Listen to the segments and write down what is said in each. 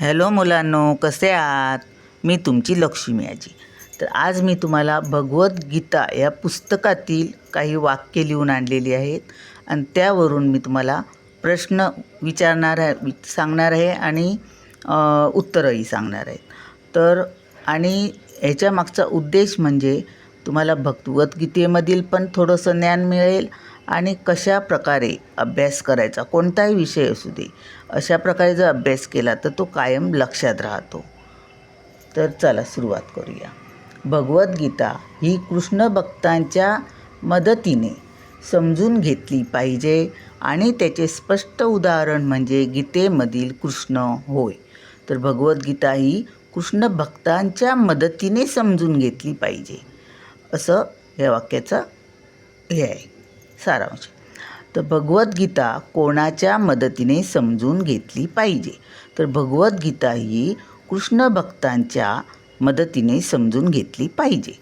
Hello मुलांनो कसे आहात? मी तुमची लक्ष्मी आजी. तर आज मी तुम्हाला भगवद्गीता या पुस्तकातील काही वाक्य लिहून आणलेली आहेत. आणि त्यावरून मी तुम्हाला प्रश्न विचारणार आहे वि- सांगणार आहे आणि उत्तरंही सांगणार आहे. तर आणि ह्याच्या मागचा उद्देश म्हणजे तुम्हाला भगवद्गीतेमधील पण थोडंसं ज्ञान मिळेल आणि कशा प्रकारे अभ्यास करायचा कोणताही विषय असू दे. अशा प्रकारे जर अभ्यास केला तर तो कायम लक्षात राहतो. तर चला सुरुवात करूया. भगवद्गीता ही कृष्ण भक्तांच्या मदतीने समजून घेतली पाहिजे आणि त्याचे स्पष्ट उदाहरण म्हणजे गीतेमधील कृष्ण होय. तर भगवद्गीता ही कृष्ण भक्तांच्या मदतीने समजून घेतली पाहिजे. असं या वाक्याचं हे आहे. सारांश. तर भगवद्गीता कोणाच्या मदतीने समजून घेतली पाहिजे? तर भगवद्गीता ही कृष्ण भक्तांच्या मदतीने समजून घेतली पाहिजे.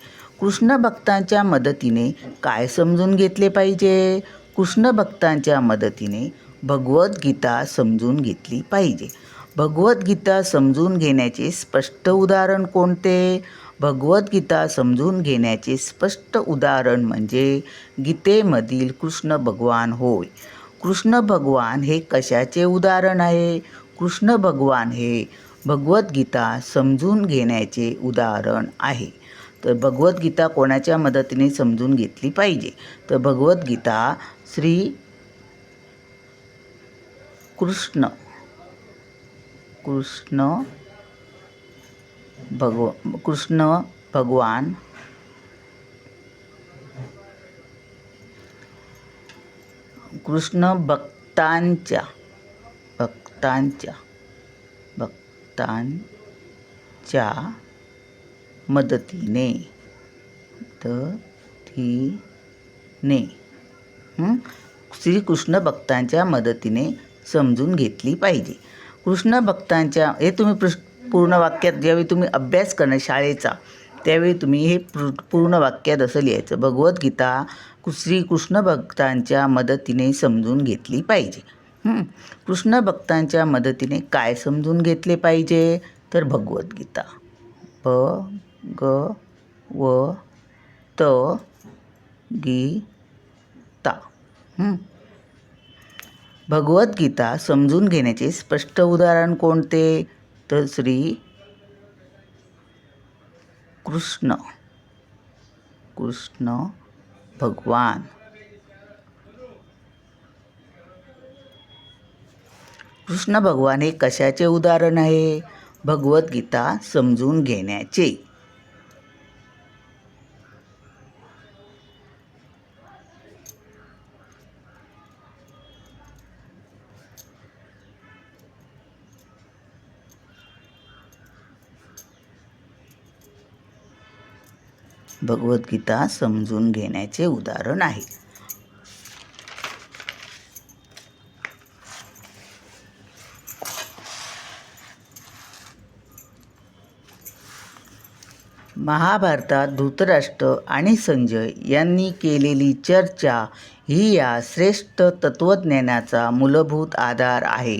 कृष्ण भक्तांच्या मदतीने काय समजून घेतले पाहिजे? कृष्ण भक्तांच्या मदतीने भगवद्गीता समजून घेतली पाहिजे. भगवद्गीता समजून घेण्याचे स्पष्ट उदाहरण कोणते? भगवद्गीता समजून घेण्याचे स्पष्ट उदाहरण म्हणजे गीतेमधील कृष्ण भगवान होय. कृष्ण भगवान हे कशाचे उदाहरण आहे? कृष्ण भगवान हे भगवद्गीता समजून घेण्याचे उदाहरण आहे. तर भगवद्गीता कोणाच्या मदतीने समजून घेतली पाहिजे? तर भगवद्गीता श्री कृष्ण कृष्ण भगव कृष्ण भगवान. कृष्ण भक्तांच्या भक्तांच्या भक्तांच्या मदतीने मदतीने. श्रीकृष्ण भक्तांच्या मदतीने समजून घेतली पाहिजे. कृष्ण भक्तांच्या हे तुम्ही पृष्ठ पूर्ण वाक्यात ज्यावेळी तुम्ही अभ्यास करणार शाळेचा त्यावेळी तुम्ही हे पूर्ण वाक्यात असं लिहायचं. भगवद्गीता श्री श्रीकृष्ण भक्तांच्या मदतीने समजून घेतली पाहिजे. कृष्ण भक्तांच्या मदतीने काय समजून घेतले पाहिजे? तर भगवद्गीता. भ ग व त गीता भगवद्गीता समजून घेण्याचे स्पष्ट उदाहरण कोणते? तर श्री कृष्ण कृष्ण भगवान। कृष्ण भगवान हे कशाचे उदाहरण आहे? भगवद्गीता समजून घेण्याचे। भगवद्गीता समजून घेण्याचे उदाहरण आहे. महाभारतात धृतराष्ट्र आणि संजय यांनी केलेली चर्चा ही या श्रेष्ठ तत्त्वज्ञानाचा मूलभूत आधार आहे.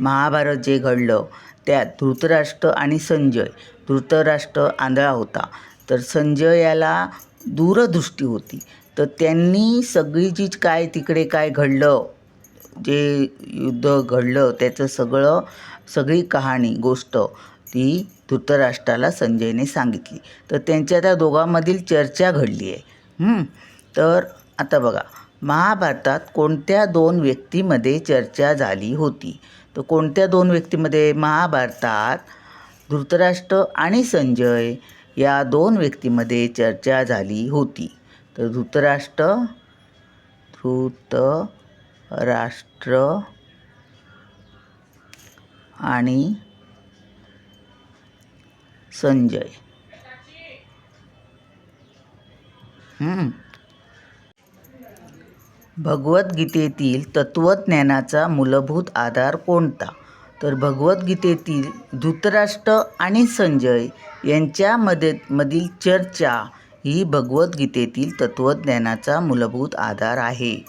महाभारत जे घडलं त्यात धृतराष्ट्र आणि संजय धृतराष्ट्र आंधळा होता. तर संजय याला दूरदृष्टी होती. तर त्यांनी सगळी जी काय तिकडे काय घडलं जे युद्ध घडलं त्याचं सगळं सगळी कहाणी गोष्ट ती धृतराष्ट्राला संजयने सांगितली. तर त्यांच्या त्या दोघांमधील चर्चा घडली आहे. तर आता बघा महाभारतात कोणत्या दोन व्यक्तीमध्ये चर्चा झाली होती? तर कोणत्या दोन व्यक्तीमध्ये? महाभारतात धृतराष्ट्र आणि संजय या दोन व्यक्तीमध्ये चर्चा झाली होती. तर धृतराष्ट्र धृतराष्ट्र आणि संजय. भगवद्गीतेतील तत्त्वज्ञानाचा मूलभूत आधार कोणता? तर भगवद्गीतेतील धृतराष्ट्र आणि संजय यांच्यामध्ये मधील चर्चा ही भगवद्गीतेतील तत्त्वज्ञानाचा मूलभूत आधार आहे.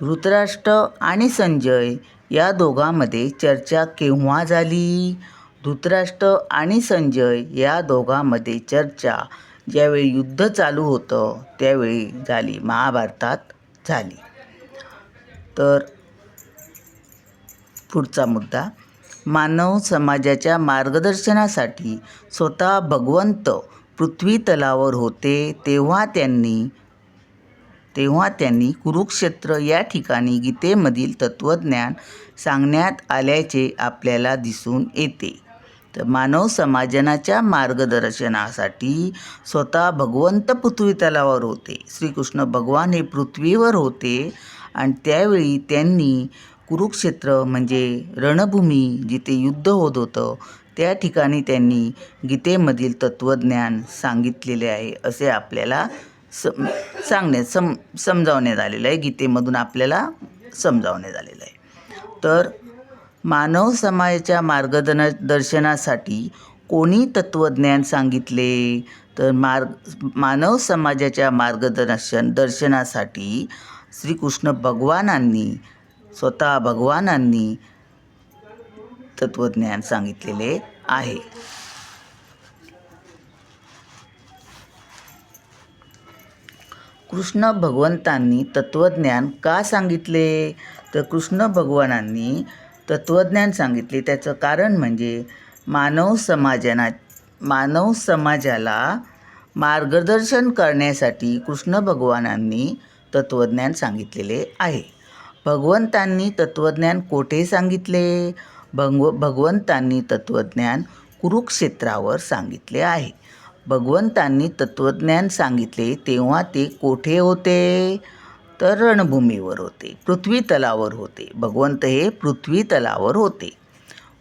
धृतराष्ट्र आणि संजय या दोघांमध्ये चर्चा केव्हा झाली? धृतराष्ट्र आणि संजय या दोघांमध्ये चर्चा ज्यावेळी युद्ध चालू होतं त्यावेळी झाली महाभारतात झाली. तर पुढचा मुद्दा. मानव समाजाच्या मार्गदर्शनासाठी स्वतः भगवंत पृथ्वी तलावर होते तेव्हा त्यांनी तेव्हा त्यांनी कुरुक्षेत्र या ठिकाणी गीतेमधील तत्त्वज्ञान सांगण्यात आल्याचे आपल्याला दिसून येते. तर मानव समाजनाच्या मार्गदर्शनासाठी स्वतः भगवंत पृथ्वी तलावर होते. श्रीकृष्ण भगवान हे पृथ्वीवर होते आणि त्यावेळी त्यांनी कुरुक्षेत्र म्हणजे रणभूमी जिथे युद्ध होत होतं त्या ठिकाणी त्यांनी गीतेमधील तत्त्वज्ञान सांगितलेले आहे असे आपल्याला सम सांगण्यात सम समजावण्यात आलेलं आहे. गीतेमधून आपल्याला समजावण्यात आलेलं आहे. तर मानव समाजाच्या मार्गदन दर्शनासाठी कोणी तत्त्वज्ञान सांगितले? तर मार्ग मानव समाजाच्या मार्गदर्शन दर्शनासाठी श्रीकृष्ण भगवानांनी स्वतः भगवानांनी तत्त्वज्ञान सांगितलेले आहे. कृष्ण भगवंतांनी तत्त्वज्ञान का सांगितले? तर कृष्ण भगवानांनी तत्त्वज्ञान सांगितले. त्याचं कारण म्हणजे मानव समाजना मानव समाजाला मार्गदर्शन करण्यासाठी कृष्ण भगवानांनी तत्त्वज्ञान सांगितलेले आहे. भगवंतांनी तत्त्वज्ञान कोठे सांगितले? भगव भगवंतांनी तत्त्वज्ञान कुरुक्षेत्रावर सांगितले आहे. भगवंतांनी तत्त्वज्ञान सांगितले तेव्हा ते कोठे होते? तर रणभूमीवर होते पृथ्वी तलावर होते. भगवंत हे पृथ्वी तलावर होते.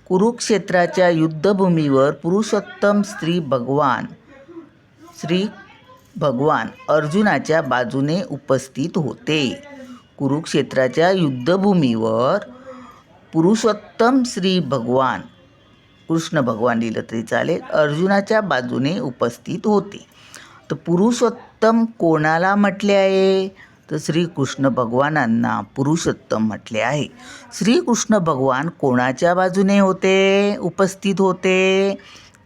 कुरुक्षेत्राच्या युद्धभूमीवर पुरुषोत्तम स्त्री भगवान श्री भगवान अर्जुनाच्या बाजूने उपस्थित होते. कुरुक्षेत्राच्या युद्धभूमीवर पुरुषोत्तम श्री भगवान कृष्ण भगवान लिहिलं तरी चालेल अर्जुनाच्या बाजूने उपस्थित होते. तर पुरुषोत्तम कोणाला म्हटले आहे? तर श्रीकृष्ण भगवानांना पुरुषोत्तम म्हटले आहे. श्रीकृष्ण भगवान कोणाच्या बाजूने होते? उपस्थित होते.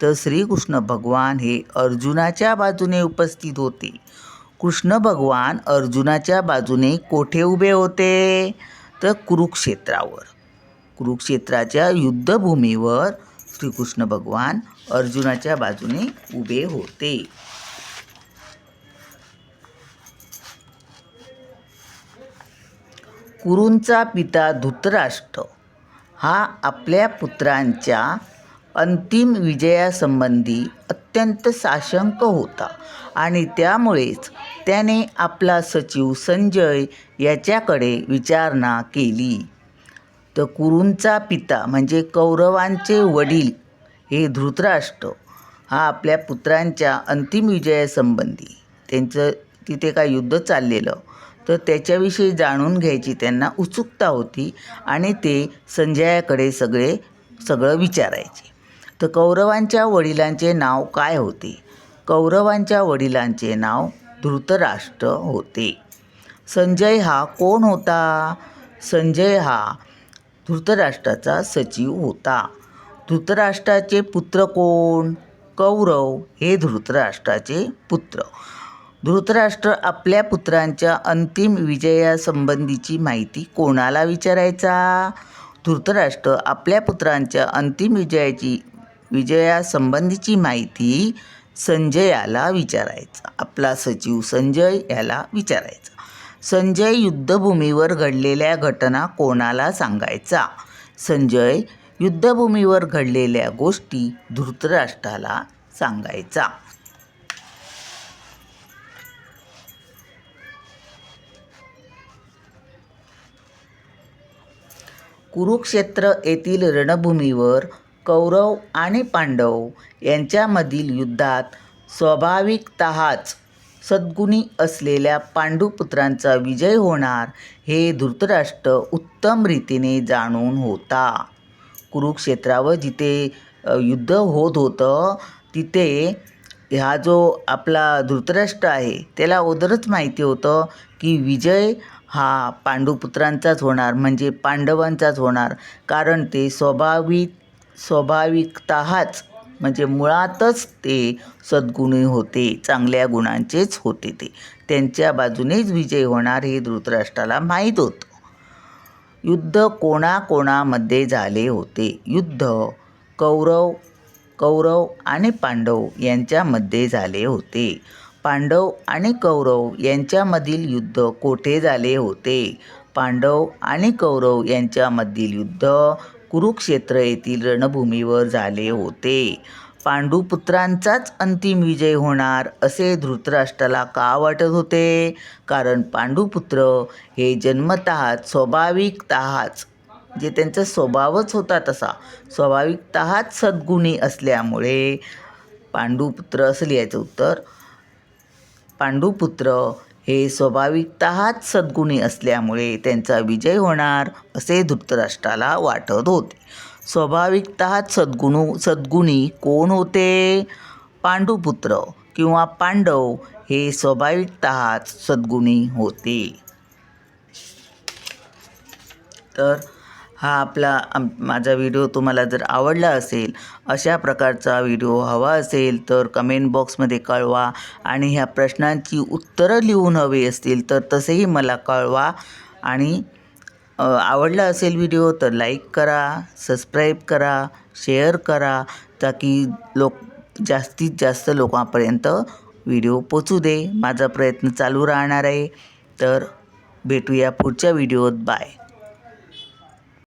तर श्रीकृष्ण भगवान हे अर्जुनाच्या बाजूने उपस्थित होते. कृष्ण भगवान अर्जुनाच्या बाजूने कोठे उभे होते? तर कुरुक्षेत्रावर. कुरुक्षेत्राच्या युद्धभूमीवर श्रीकृष्ण भगवान अर्जुनाच्या बाजूने उभे होते. कुरूंचा पिता धृतराष्ट्र हा आपल्या पुत्रांच्या अंतिम विजयासंबंधी अत्यंत साशंक होता आणि त्यामुळेच त्याने आपला सचिव संजय याच्याकडे विचारणा केली. तर कुरूंचा पिता म्हणजे कौरवांचे वडील हे धृतराष्ट्र हा आपल्या पुत्रांच्या अंतिम विजयासंबंधी त्यांचं तिथे काय युद्ध चाललेलं तर त्याच्याविषयी जाणून घ्यायची त्यांना उत्सुकता होती आणि ते संजयाकडे सगळे सगळं विचारायचे. तर कौरवांच्या वडिलांचे नाव काय होते? कौरवांच्या वडिलांचे नाव धृतराष्ट्र होते. संजय हा कोण होता? संजय हा धृतराष्ट्राचा सचिव होता. धृतराष्ट्राचे पुत्र कोण? कौरव हे धृतराष्ट्राचे पुत्र. धृतराष्ट्र आपल्या पुत्रांच्या अंतिम विजयासंबंधीची माहिती कोणाला विचारायचा? धृतराष्ट्र आपल्या पुत्रांच्या अंतिम विजयाची विजयासंबंधीची माहिती संजयाला विचारायचा. आपला सचिव संजय याला विचारायचा. संजय युद्धभूमीवर घडलेल्या घटना कोणाला सांगायचा? संजय युद्धभूमीवर घडलेल्या गोष्टी धृतराष्ट्राला सांगायचा. कुरुक्षेत्र येथील रणभूमीवर कौरव आणि पांडव यांच्यामधील युद्धात स्वाभाविकतःच सद्गुणी असलेल्या पांडुपुत्रांचा विजय होणार हे धृतराष्ट्र उत्तम रीतीने जाणून होता. कुरुक्षेत्रावर जिथे युद्ध होत होतं तिथे हा जो आपला धृतराष्ट्र आहे त्याला अगोदरच माहिती होतं की विजय हा पांडुपुत्रांचाच होणार म्हणजे पांडवांचाच होणार कारण ते स्वाभाविक स्वाभाविकतःच म्हणजे मुळातच ते सद्गुणी होते चांगल्या गुणांचेच होते ते. त्यांच्या बाजूनेच विजय होणार हे धृतराष्ट्राला माहीत होतं. युद्ध कोणाकोणामध्ये झाले होते? युद्ध कौरव कौरव आणि पांडव यांच्यामध्ये झाले होते. पांडव आणि कौरव यांच्यामधील युद्ध कोठे झाले होते? पांडव आणि कौरव यांच्यामधील युद्ध कुरुक्षेत्र येथील रणभूमीवर झाले होते. पांडुपुत्रांचाच अंतिम विजय होणार असे धृतराष्ट्राला का वाटत होते? कारण पांडुपुत्र हे जन्मतःच स्वाभाविकतःच जे त्यांचा स्वभावच होता तसा स्वाभाविकतःच सद्गुणी असल्यामुळे पांडुपुत्र असं लिहायचं उत्तर पांडुपुत्र हे स्वाभाविकतःच सद्गुणी असल्यामुळे त्यांचा विजय होणार असे धृतराष्ट्राला वाटत होते. स्वाभाविकतःच सद्गुणू सद्गुणी कोण होते? पांडुपुत्र किंवा पांडव हे स्वाभाविकतःच सद्गुणी होते. तर हा आपला आम माझा व्हिडिओ तुम्हाला जर आवडला असेल अशा प्रकारचा व्हिडिओ हवा असेल तर कमेंट बॉक्समध्ये कळवा आणि ह्या प्रश्नांची उत्तरं लिहून हवी असतील तर तसेही मला कळवा. आणि आवडला असेल व्हिडिओ तर लाईक करा सबस्क्राईब करा शेअर करा ताकी लोक जास्तीत जास्त लोकांपर्यंत व्हिडिओ पोचू दे. माझा प्रयत्न चालू राहणार आहे. तर भेटूया पुढच्या व्हिडिओत बाय